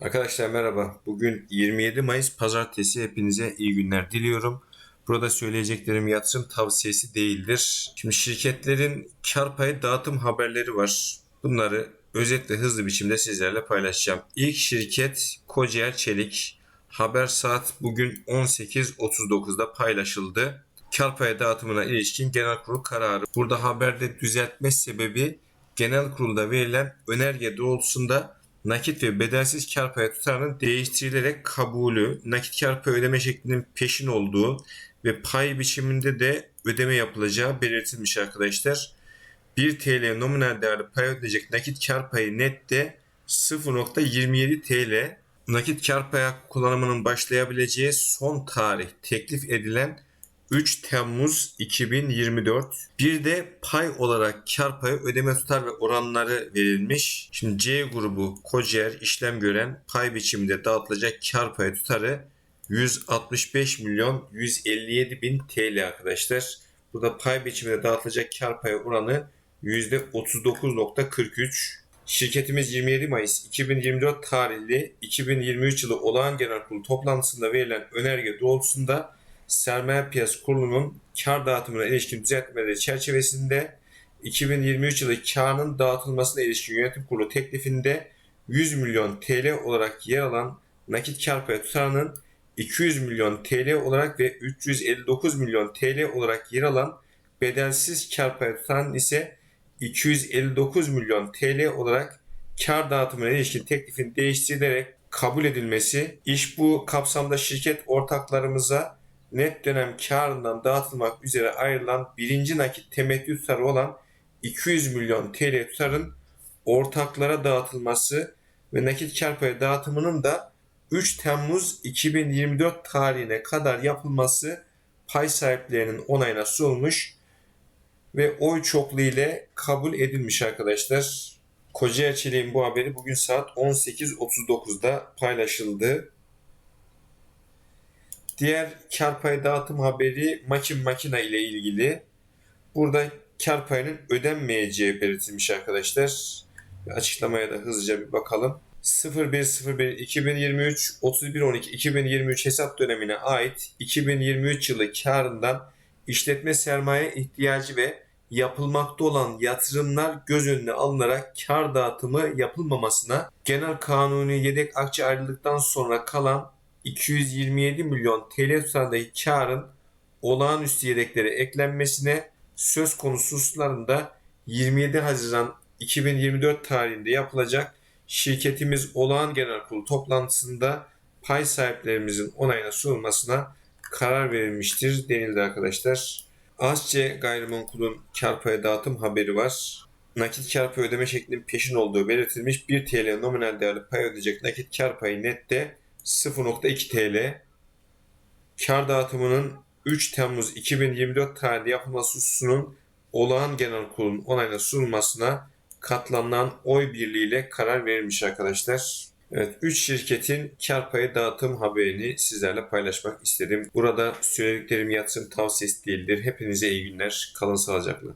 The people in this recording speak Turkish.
Arkadaşlar merhaba. Bugün 27 Mayıs Pazartesi. Hepinize iyi günler diliyorum. Burada söyleyeceklerim yatırım tavsiyesi değildir. Şimdi şirketlerin kar payı dağıtım haberleri var. Bunları özetle hızlı biçimde sizlerle paylaşacağım. İlk şirket Kocaeli Çelik. Haber saat bugün 18.39'da paylaşıldı. Kar payı dağıtımına ilişkin genel kurul kararı. Burada haberde düzeltme sebebi genel kurulda verilen önerge doğrultusunda nakit ve bedelsiz kar payı tutarının değiştirilerek kabulü, nakit kar payı ödeme şeklinin peşin olduğu ve pay biçiminde de ödeme yapılacağı belirtilmiş arkadaşlar. 1 TL nominal değerli pay ödeyecek nakit kar payı nette 0.27 TL. Nakit kar payı kullanımının başlayabileceği son tarih teklif edilen 3 Temmuz 2024. Bir de pay olarak kar payı ödeme tutar ve oranları verilmiş. Şimdi C grubu Kocer işlem gören pay biçiminde dağıtılacak kar payı tutarı 165 milyon 157 bin TL arkadaşlar. Burada pay biçiminde dağıtılacak kar payı oranı %39.43. Şirketimiz 27 Mayıs 2024 tarihli 2023 yılı olağan genel kurulu toplantısında verilen önerge doğrultusunda Sermaye Piyasası Kurulu'nun kar dağıtımına ilişkin düzeltmeleri çerçevesinde 2023 yılı karın dağıtılmasına ilişkin yönetim kurulu teklifinde 100 milyon TL olarak yer alan nakit kar payı tutarının 200 milyon TL olarak ve 359 milyon TL olarak yer alan bedelsiz kar payı tutarının ise 259 milyon TL olarak kar dağıtımına ilişkin teklifin değiştirilerek kabul edilmesi, iş bu kapsamda şirket ortaklarımıza net dönem karından dağıtılmak üzere ayrılan birinci nakit temettü tutarı olan 200 milyon TL tutarın ortaklara dağıtılması ve nakit kar payı dağıtımının da 3 Temmuz 2024 tarihine kadar yapılması pay sahiplerinin onayına sunulmuş ve oy çokluğu ile kabul edilmiş arkadaşlar. Kocaeli Çelik'in bu haberi bugün saat 18.39'da paylaşıldı. Diğer kar payı dağıtım haberi makin makina ile ilgili. Burada kar payının ödenmeyeceği belirtilmiş arkadaşlar. Açıklamaya da hızlıca bir bakalım. 0101 2023 31 12 2023 hesap dönemine ait 2023 yılı karından işletme sermaye ihtiyacı ve yapılmakta olan yatırımlar göz önüne alınarak kar dağıtımı yapılmamasına genel kanuni yedek akçe ayrıldıktan sonra kalan 227 milyon TL tutarındaki karın olağanüstü yedeklere eklenmesine söz konusu hususlarında 27 Haziran 2024 tarihinde yapılacak şirketimiz olağan genel kurulu toplantısında pay sahiplerimizin onayına sunulmasına karar verilmiştir denildi arkadaşlar. Asce gayrimenkulün kar payı dağıtım haberi var. Nakit kar payı ödeme şeklinin peşin olduğu belirtilmiş 1 TL nominal değerli pay ödeyecek nakit kar payı nette 0.2 TL. Kar dağıtımının 3 Temmuz 2024 tarihinde yapılması hususunun olağan genel kurulun onayına sunulmasına katlanılan oy birliğiyle karar verilmiş arkadaşlar. Evet 3 şirketin kar payı dağıtım haberini sizlerle paylaşmak istedim. Burada söylediklerim yatırım tavsiyesi değildir. Hepinize iyi günler. Kalın sağlıcakla.